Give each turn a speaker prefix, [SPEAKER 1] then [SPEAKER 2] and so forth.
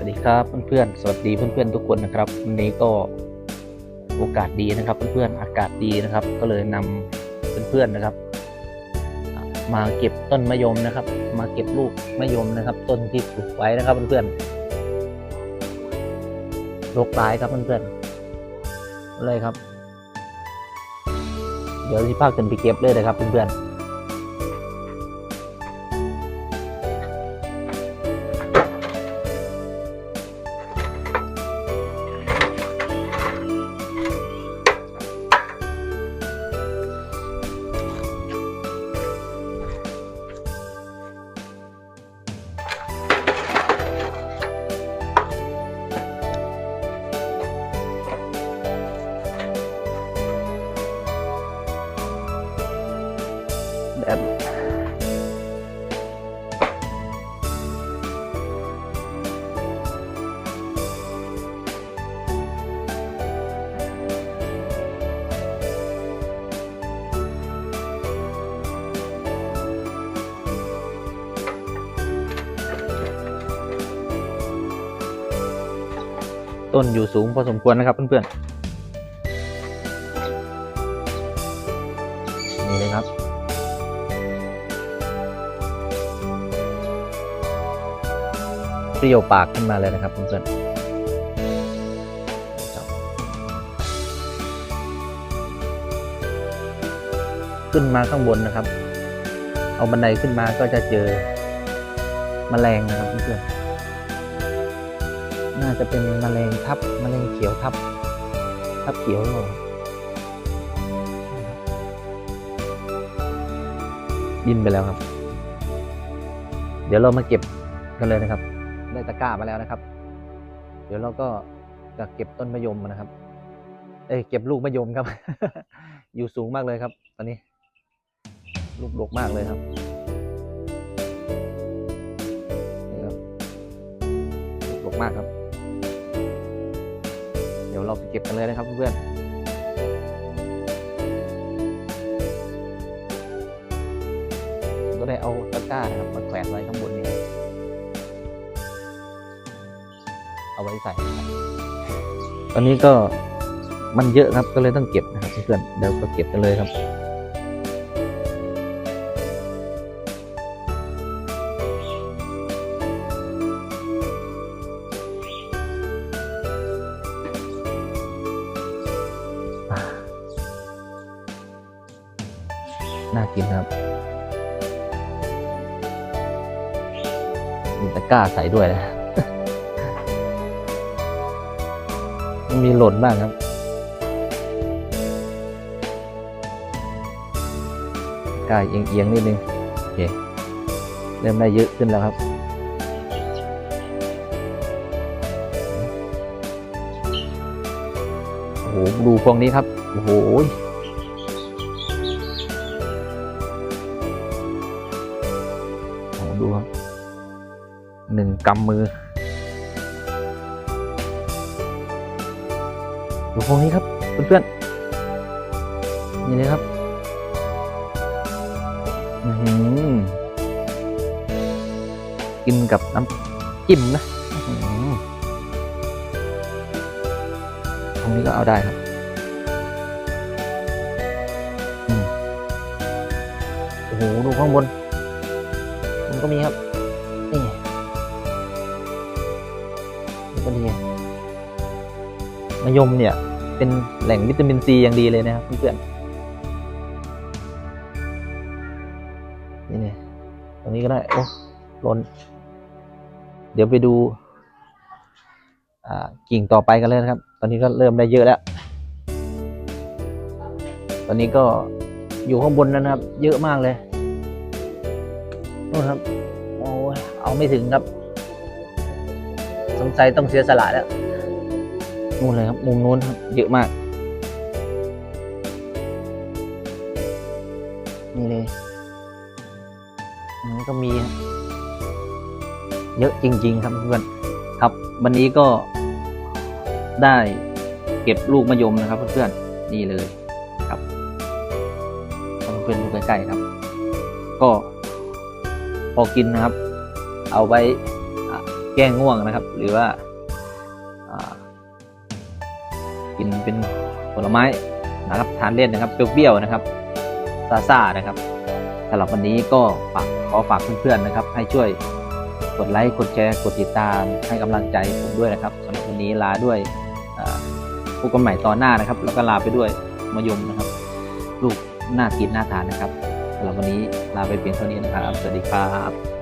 [SPEAKER 1] สวัสดีครับเพื่อนๆ สวัสดีเพื่อนๆทุกคนนะครับวันนี้ก็โอกาสดีนะครับ เพื่อนๆอากาศดีนะครับ ก็เลยนำเพื่อนๆนะครับ มาเก็บต้นมะยมนะครับ มาเก็บลูกมะยมนะครับ ต้นที่ปลูกไว้นะครับเพื่อนๆโรคร้ายครับเพื่อนๆเลยครับ เดี๋ยวที่ภาคกันไปเก็บเลยนะครับเพื่อนๆ แบบต้นอยู่สูงพอสมควรนะครับ เพื่อนๆ นี่เลยครับ เปรี้ยวปากขึ้นมาเลยนะครับเพื่อนๆขึ้นมาข้างบนนะครับ เอาบันไดขึ้นมาก็จะเจอมแมลงนะครับเพื่อนๆน่าจะเป็นมแมลงทับมแมลงเขียวทับ ทับเขียวหรือเปล่าบินไปแล้วครับ เดี๋ยวเรามาเก็บกันเลยนะครับ ได้ตะกร้ามาแล้วนะครับ เดี๋ยวเราก็จะเก็บต้นมะยมนะครับ เอ้ยเก็บลูกมะยมครับ อยู่สูงมากเลยครับ ตอนนี้ ลูกดกมากเลยครับนี่ครับลูกดกมากครับ เดี๋ยวเราไปเก็บกันเลยนะครับเพื่อนก็ได้เอาตะกร้านะครับมาแขวนไว้ข้างบนนี้ เอาไว้ใส่นะครับตอนนี้ก็มันเยอะครับก็เลยต้องเก็บนะครับเพื่อนเดี๋ยวก็เก็บกันเลยครับน่ากินครับ มีตะกร้าใส่ด้วยนะ มีหล่นบ้างครับ กายเอียงๆนิดนึงโอเคเริ่มได้เยอะขึ้นแล้วครับโอ้โหดูพวงนี้ครับ โอ้โหโอ้โหดูครับหนึ่งกำมือ ดูพวกนี้ครับเพื่อนๆนี่เลยครับอื้อหือกินกับน้ำจิ้มนะห้อหือตรงนี้ก็เอาได้ครับอืมโอ้โหดูข้างบน มันก็มีครับ มะยมเนี่ย เป็นแหล่งวิตามินซีอย่างดีเลยนะครับเพื่อนๆนี่เนี่ยตรงนี้ก็ได้ โอ้ล้น เดี๋ยวไปดูอ่ากิ่งต่อไปกันเลยนะครับ ตอนนี้ก็เริ่มได้เยอะแล้ว ตอนนี้ก็อยู่ข้างบนนะครับ เยอะมากเลยนู่นครับ โอ้เอาไม่ถึงครับ สงสัยต้องเสียสละแล้ว นู่นเลยครับมุมนู้นครับเยอะมาก นี่เลยอันนี้ก็มีเยอะจริง ๆ ครับเพื่อนครับ วันนี้ก็ได้เก็บลูกมะยมนะครับ เพื่อนๆนี่เลยครับเพื่อนๆดูใกล้ๆครับ ก็พอกินนะครับ เอาไว้แก้ง่วงนะครับ หรือว่า กินเป็นผลไม้นะครับทานเล่นนะครับเปรี้ยวๆนะครับซาซานะครับสำหรับวันนี้ก็ฝากขอฝากเพื่อนๆนะครับ ให้ช่วยกดไลค์กดแชร์กดติดตาม ให้กำลังใจผมด้วยนะครับสำหรับวันนี้ลาด้วยพบกันใหม่ตอนหน้านะครับ แล้วก็ลาไปด้วยมะยมนะครับ ลูกน่ากินน่าทานนะครับสำหรับวันนี้ลาไปเพียงเท่านี้นะครับ สวัสดีครับ